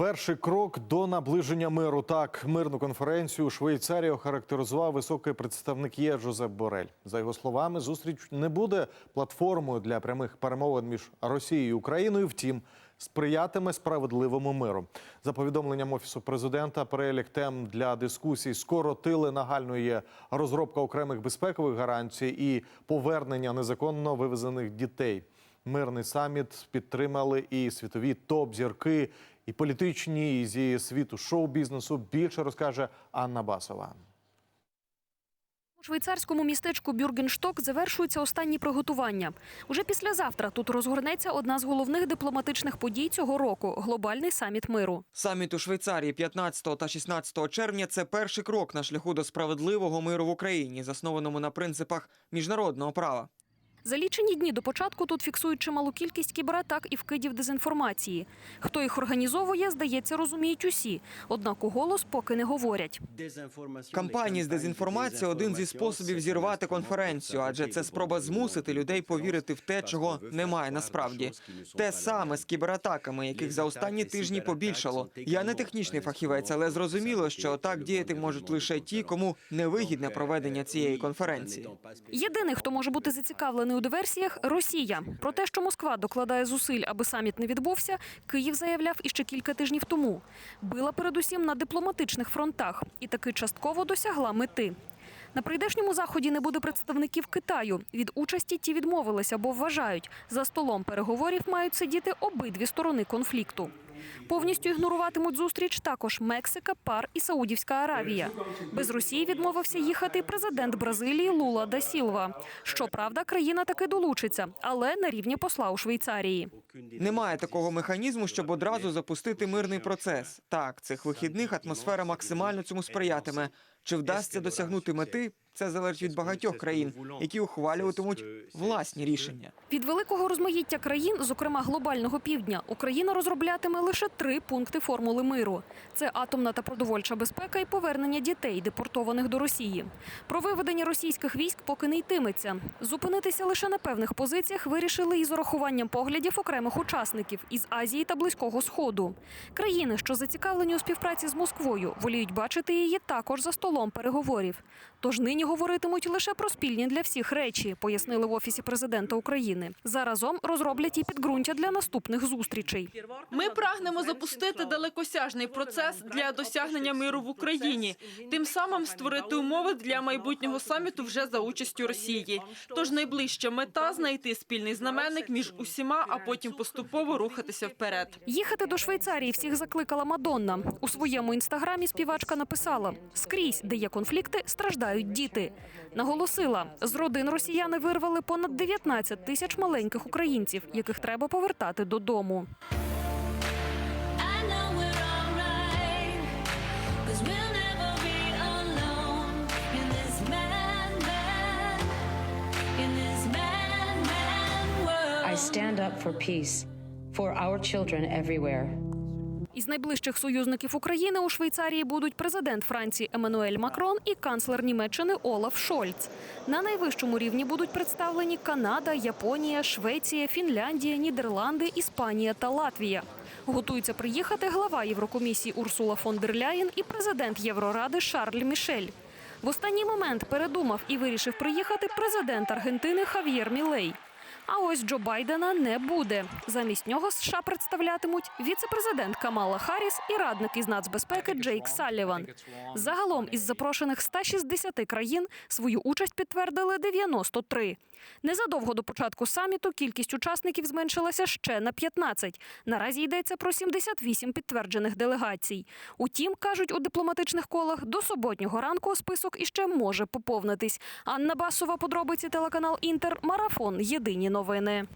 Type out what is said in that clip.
Перший крок до наближення миру. Так, мирну конференцію у Швейцарії охарактеризував високий представник ЄС Жозеп Борель. За його словами, зустріч не буде платформою для прямих перемовин між Росією і Україною. Втім, сприятиме справедливому миру. За повідомленням офісу президента, перелік тем для дискусій скоротили нагальною є розробка окремих безпекових гарантій і повернення незаконно вивезених дітей. Мирний саміт підтримали і світові топ-зірки, і політичні, і зі світу шоу-бізнесу. Більше розкаже Анна Басова. У швейцарському містечку Бюргеншток завершуються останні приготування. Уже післязавтра тут розгорнеться одна з головних дипломатичних подій цього року глобальний саміт миру. Саміт у Швейцарії 15 та 16 червня це перший крок на шляху до справедливого миру в Україні, заснованому на принципах міжнародного права. За лічені дні до початку тут фіксують чималу кількість кібератак і вкидів дезінформації. Хто їх організовує, здається, розуміють усі. Однак у голос поки не говорять. Кампанії з дезінформації – один зі способів зірвати конференцію, адже це спроба змусити людей повірити в те, чого немає насправді. Те саме з кібератаками, яких за останні тижні побільшало. Я не технічний фахівець, але зрозуміло, що так діяти можуть лише ті, кому невигідне проведення цієї конференції. Єдиний, хто може бути зацікавлений у диверсіях – Росія. Про те, що Москва докладає зусиль, аби саміт не відбувся, Київ заявляв іще кілька тижнів тому. Била передусім на дипломатичних фронтах і таки частково досягла мети. На прийдешньому заході не буде представників Китаю. Від участі ті відмовилися, бо вважають, за столом переговорів мають сидіти обидві сторони конфлікту. Повністю ігноруватимуть зустріч також Мексика, ПАР і Саудівська Аравія. Без Росії відмовився їхати президент Бразилії Лула да Сілва. Щоправда, країна таки долучиться, але на рівні посла у Швейцарії. Немає такого механізму, щоб одразу запустити мирний процес. Так, цих вихідних атмосфера максимально цьому сприятиме. Чи вдасться досягнути мети? Це залежить від багатьох країн, які ухвалюватимуть власні рішення. Від великого розмаїття країн, зокрема глобального півдня, Україна розроблятиме лише три пункти формули миру: це атомна та продовольча безпека і повернення дітей, депортованих до Росії. Про виведення російських військ поки не йтиметься. Зупинитися лише на певних позиціях вирішили із урахуванням поглядів окремих учасників із Азії та Близького Сходу. Країни, що зацікавлені у співпраці з Москвою, воліють бачити її також за столом переговорів. Тож нині говоритимуть лише про спільні для всіх речі, пояснили в офісі президента України. Заразом розроблять і підґрунтя для наступних зустрічей. Ми прагнемо запустити далекосяжний процес для досягнення миру в Україні, тим самим створити умови для майбутнього саміту вже за участю Росії. Тож найближча мета знайти спільний знаменник між усіма, а потім поступово рухатися вперед. Їхати до Швейцарії всіх закликала Мадонна. У своєму інстаграмі співачка написала: скрізь, де є конфлікти, страждають діти. Наголосила, з родин росіяни вирвали понад 19 тисяч маленьких українців, яких треба повертати додому. I stand up for peace for our children everywhere. Із найближчих союзників України у Швейцарії будуть президент Франції Еммануель Макрон і канцлер Німеччини Олаф Шольц. На найвищому рівні будуть представлені Канада, Японія, Швеція, Фінляндія, Нідерланди, Іспанія та Латвія. Готується приїхати глава Єврокомісії Урсула фон дер Ляєн і президент Євроради Шарль Мішель. В останній момент передумав і вирішив приїхати президент Аргентини Хав'єр Мілей. А ось Джо Байдена не буде. Замість нього США представлятимуть віце-президент Камала Харріс і радник із нацбезпеки Джейк Салліван. Загалом із запрошених 160 країн свою участь підтвердили 93. Незадовго до початку саміту кількість учасників зменшилася ще на 15. Наразі йдеться про 78 підтверджених делегацій. Утім, кажуть у дипломатичних колах, до суботнього ранку список іще може поповнитись. Анна Басова, подробиці телеканал Інтер, марафон. Єдині новини.